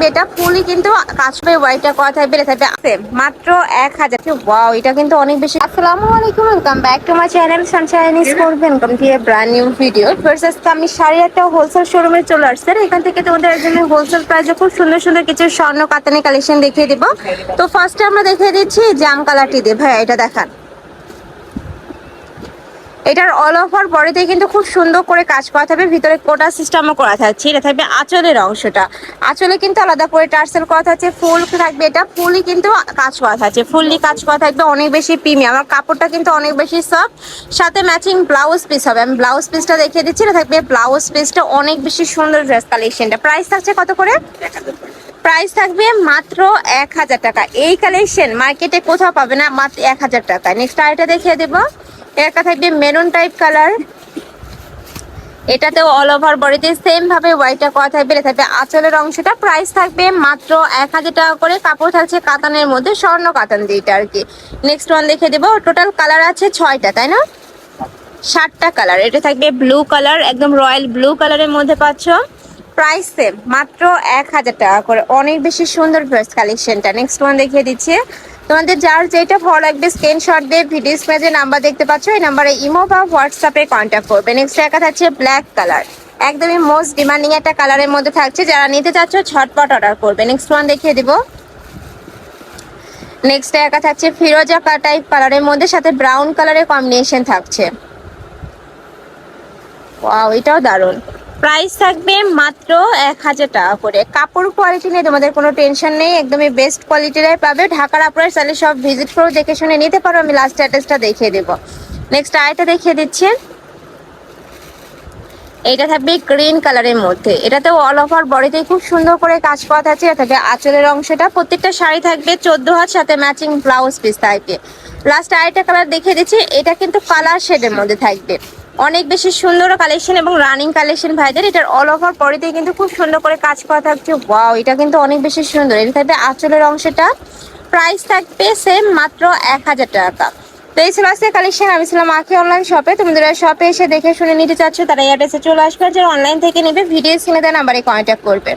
থাকবে, এটা ফুলই কিন্তু কাশ্মীর হোয়াইটটা করা থাকবে, এটা থাকবে মাত্র এক হাজার। ওয়াও এটা কিন্তু অনেক বেশি। আসসালামু আলাইকুম welcome back to my channel sunshine is করবেন to a brand new video আজকে আমি শাড়ি একটা হোলসেল শোরুমে চলে আসছি। এখান থেকে তোমাদের জন্য হোলসেল প্রাইসে খুব সুন্দর সুন্দর কিছু স্বর্ণ কাতানি কালেকশন দেখিয়ে দিব। তো ফার্স্টে আমরা দেখিয়ে দিচ্ছি জাম কালারটি দিয়ে। ভাইয়া, এটা দেখান। এটার অল ওভার বডিতে কিন্তু খুব সুন্দর করে কাজ করা থাকবে ভিতরে কোটা সিস্টেমও করা থাকছে এটা থাকবে আঁচলের অংশটা। আঁচলে কিন্তু আলাদা করে টার্সেল করা থাকছে ফুল থাকবে এটা, ফুলই কিন্তু কাজ করা থাকছে ফুললি কাজ করা থাকবে অনেক বেশি প্রিমিয়াম আর কাপড়টা কিন্তু অনেক বেশি সফট সাথে ম্যাচিং ব্লাউজ পিস হবে। আমি ব্লাউজ পিসটা দেখিয়ে দিচ্ছি, এটা থাকবে ব্লাউজ পিসটা অনেক বেশি সুন্দর ড্রেস কালেকশনটা প্রাইস থাকছে কত করে? প্রাইস থাকবে মাত্র এক হাজার টাকা। এই কালেকশন মার্কেটে কোথাও পাবে না, মাত্র এক হাজার টাকা। নেক্সট আরেকটা দেখিয়ে দেবো। একটা থাকবে মেরুন টাইপ কালার এটাতেও অল ওভার বডিতে সেম ভাবে হোয়াইটটা করা থাকবে, এটা থাকবে আঁচলের অংশটা। প্রাইস থাকবে মাত্র এক হাজার টাকা করে। কাপড় থাকছে কাতানের মধ্যে, স্বর্ণ কাতান দিয়েটা আর কি। নেক্সট ওয়ান দেখে দেবো। টোটাল কালার আছে ছয়টা, তাই না? সাতটা কালার এটা থাকবে ব্লু কালার একদম রয়্যাল ব্লু কালারের মধ্যে পাচ্ছ। প্রাইস সেম মাত্র এক হাজার টাকা করে। অনেক বেশি সুন্দর ড্রেস কালেকশনটা নেক্সট ওয়ান দেখিয়ে দিচ্ছি। তোমাদের যার যেটা ভালো লাগবে স্ক্রিনশট দিয়ে ভিডিও স্ক্রিনে নাম্বার দেখতে পাচ্ছ, এই নাম্বারে ইমো বা হোয়াটসঅ্যাপে কন্ট্যাক্ট করবে। নেক্সট একা থাকছে ব্ল্যাক কালার একদমই মোস্ট ডিমান্ডিং একটা কালারের মধ্যে থাকছে, যারা নিতে চাচ্ছ ঝটপট অর্ডার করবে। নেক্সট ওয়ান দেখিয়ে দিব। নেক্সট একা থাকছে ফিরোজা টাইপ কালারের মধ্যে, সাথে ব্রাউন কালারের কম্বিনেশন থাকছে। ওয়াও এটাও দারুণ। প্রাইস থাকবে মাত্র এক হাজার টাকা করে। কাপড় কোয়ালিটি নিয়ে তোমাদের কোনো টেনশন নেই, একদমই বেস্ট কোয়ালিটিরাই পাবে। ঢাকার আপনার চাইলে সব ভিজিট করে দেখে শুনে নিতে পারো, আমি লাস্ট অ্যাড্রেসটা দেখিয়ে দেবো। নেক্সট আয়টা দেখিয়ে দিচ্ছি। এটা থাকবে গ্রিন কালারের মধ্যে। এটাতেও অল ওভার বডিতে খুব সুন্দর করে কাজ করা থাকছে। এটা থাকবে আঁচলের অংশটা। প্রত্যেকটা শাড়ি থাকবে চোদ্দ হাত, সাথে ম্যাচিং ব্লাউজ পিস থাকবে। লাস্ট আরেকটা কালার দেখিয়ে দিচ্ছি। এটা কিন্তু কালার শেডের মধ্যে থাকবে। অনেক বেশি সুন্দর কালেকশন এবং রানিং কালেকশন ভাইদের। এটার অল ওভার দিয়ে কিন্তু খুব সুন্দর করে কাজ করা থাকছে। ওয়াও এটা কিন্তু অনেক বেশি সুন্দর। এটা থাকবে আঁচলের অংশটা প্রাইস থাকবে সেম মাত্র এক হাজার টাকা। তো এই ছিল আজকে কালেকশন আমি ছিলাম আগে অনলাইন শপে তোমাদের শপে এসে দেখে শুনে নিতে চাচ্ছ, তারা এই অ্যাড্রেসে চলে আসবে। যারা অনলাইন থেকে নেবে ভিডিও স্ক্রিনে দেওয়া নাম্বারে কন্ট্যাক্ট করবে।